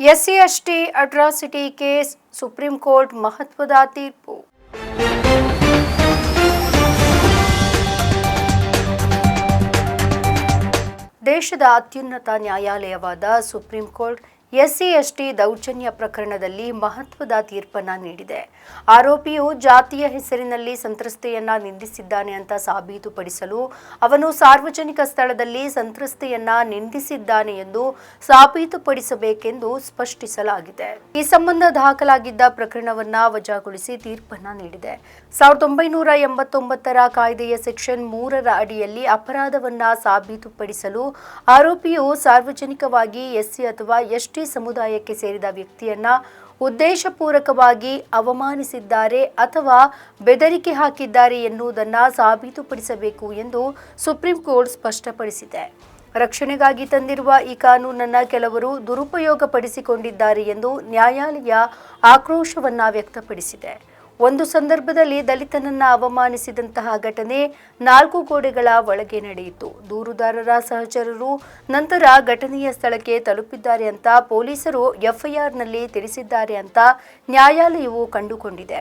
SC ST atrocity case supreme court ಮಹತ್ವದ ತೀರ್ಪು. ದೇಶದ ಅತ್ಯುನ್ನತ ನ್ಯಾಯಾಲಯವಾದ ಸುಪ್ರೀಂ ಕೋರ್ಟ್ ಎಸ್ಸಿ, ಎಸ್ಟಿ ದೌರ್ಜನ್ಯ ಪ್ರಕರಣದಲ್ಲಿ ಮಹತ್ವದ ತೀರ್ಪನ್ನ ನೀಡಿದೆ. ಆರೋಪಿಯು ಜಾತಿಯ ಹೆಸರಿನಲ್ಲಿ ಸಂತ್ರಸ್ತೆಯನ್ನ ನಿಂದಿಸಿದ್ದಾನೆ ಅಂತ ಸಾಬೀತುಪಡಿಸಲು ಅವನು ಸಾರ್ವಜನಿಕ ಸ್ಥಳದಲ್ಲಿ ಸಂತ್ರಸ್ತೆಯನ್ನ ನಿಂದಿಸಿದ್ದಾನೆ ಎಂದು ಸಾಬೀತುಪಡಿಸಬೇಕೆಂದು ಸ್ಪಷ್ಟಿಸಲಾಗಿದೆ. ಈ ಸಂಬಂಧ ದಾಖಲಾಗಿದ್ದ ಪ್ರಕರಣವನ್ನ ವಜಾಗೊಳಿಸಿ ತೀರ್ಪನ್ನ ನೀಡಿದೆ. ಸಾವಿರದ ಒಂಬೈನೂರ ಎಂಬತ್ತೊಂಬತ್ತರ ಕಾಯ್ದೆಯ ಸೆಕ್ಷನ್ ಮೂರರ ಅಡಿಯಲ್ಲಿ ಅಪರಾಧವನ್ನ ಸಾಬೀತುಪಡಿಸಲು ಆರೋಪಿಯು ಸಾರ್ವಜನಿಕವಾಗಿ ಎಸ್ಸಿ ಅಥವಾ ಎಸ್ಟಿ ಸಮುದಾಯಕ್ಕೆ ಸೇರಿದ ವ್ಯಕ್ತಿಯನ್ನ ಉದ್ದೇಶಪೂರ್ವಕವಾಗಿ ಅವಮಾನಿಸಿದ್ದಾರೆ ಅಥವಾ ಬೆದರಿಕೆ ಹಾಕಿದ್ದಾರೆ ಎನ್ನುವುದನ್ನ ಸಾಬೀತುಪಡಿಸಬೇಕು ಎಂದು ಸುಪ್ರೀಂ ಕೋರ್ಟ್ ಸ್ಪಷ್ಟಪಡಿಸಿದೆ. ರಕ್ಷಣೆಗಾಗಿ ತಂದಿರುವ ಈ ಕಾನೂನನ್ನ ಕೆಲವರು ದುರುಪಯೋಗಪಡಿಸಿಕೊಂಡಿದ್ದಾರೆ ಎಂದು ನ್ಯಾಯಾಲಯ ಆಕ್ರೋಶವನ್ನ ವ್ಯಕ್ತಪಡಿಸಿದೆ. ಒಂದು ಸಂದರ್ಭದಲ್ಲಿ ದಲಿತನನ್ನ ಅವಮಾನಿಸಿದಂತಹ ಘಟನೆ ನಾಲ್ಕು ಗೋಡೆಗಳ ಒಳಗೆ ನಡೆಯಿತು. ದೂರುದಾರರ ಸಹಚರರು ನಂತರ ಘಟನೆಯ ಸ್ಥಳಕ್ಕೆ ತಲುಪಿದ್ದಾರೆ ಅಂತ ಪೊಲೀಸರು ಎಫ್ಐಆರ್ನಲ್ಲಿ ತಿಳಿಸಿದ್ದಾರೆ ಅಂತ ನ್ಯಾಯಾಲಯವು ಕಂಡುಕೊಂಡಿದೆ.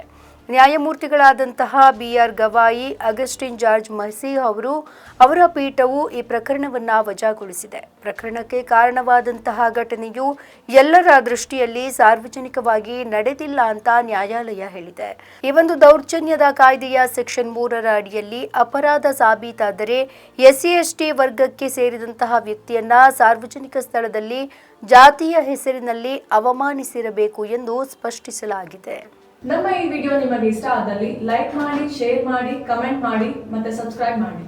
ನ್ಯಾಯಮೂರ್ತಿಗಳಾದಂತಹ B R Gavai, Augustine George Masih ಅವರು ಅವರ ಪೀಠವು ಈ ಪ್ರಕರಣವನ್ನ ವಜಾಗೊಳಿಸಿದೆ. ಪ್ರಕರಣಕ್ಕೆ ಕಾರಣವಾದಂತಹ ಘಟನೆಯು ಎಲ್ಲರ ದೃಷ್ಟಿಯಲ್ಲಿ ಸಾರ್ವಜನಿಕವಾಗಿ ನಡೆದಿಲ್ಲ ಅಂತ ನ್ಯಾಯಾಲಯ ಹೇಳಿದೆ. ಈ ಒಂದು ದೌರ್ಜನ್ಯದ ಕಾಯ್ದೆಯ ಸೆಕ್ಷನ್ ಮೂರರ ಅಡಿಯಲ್ಲಿ ಅಪರಾಧ ಸಾಬೀತಾದರೆ ಎಸ್ಸಿ, ಎಸ್ಟಿ ವರ್ಗಕ್ಕೆ ಸೇರಿದಂತಹ ವ್ಯಕ್ತಿಯನ್ನ ಸಾರ್ವಜನಿಕ ಸ್ಥಳದಲ್ಲಿ ಜಾತಿಯ ಹೆಸರಿನಲ್ಲಿ ಅವಮಾನಿಸಿರಬೇಕು ಎಂದು ಸ್ಪಷ್ಟಿಸಲಾಗಿದೆ. ನಮ್ಮ ಈ ವಿಡಿಯೋ ನಿಮಗೆ ಇಷ್ಟ ಆದಲ್ಲಿ ಲೈಕ್ ಮಾಡಿ, ಶೇರ್ ಮಾಡಿ, ಕಮೆಂಟ್ ಮಾಡಿ ಮತ್ತೆ ಸಬ್ಸ್ಕ್ರೈಬ್ ಮಾಡಿ.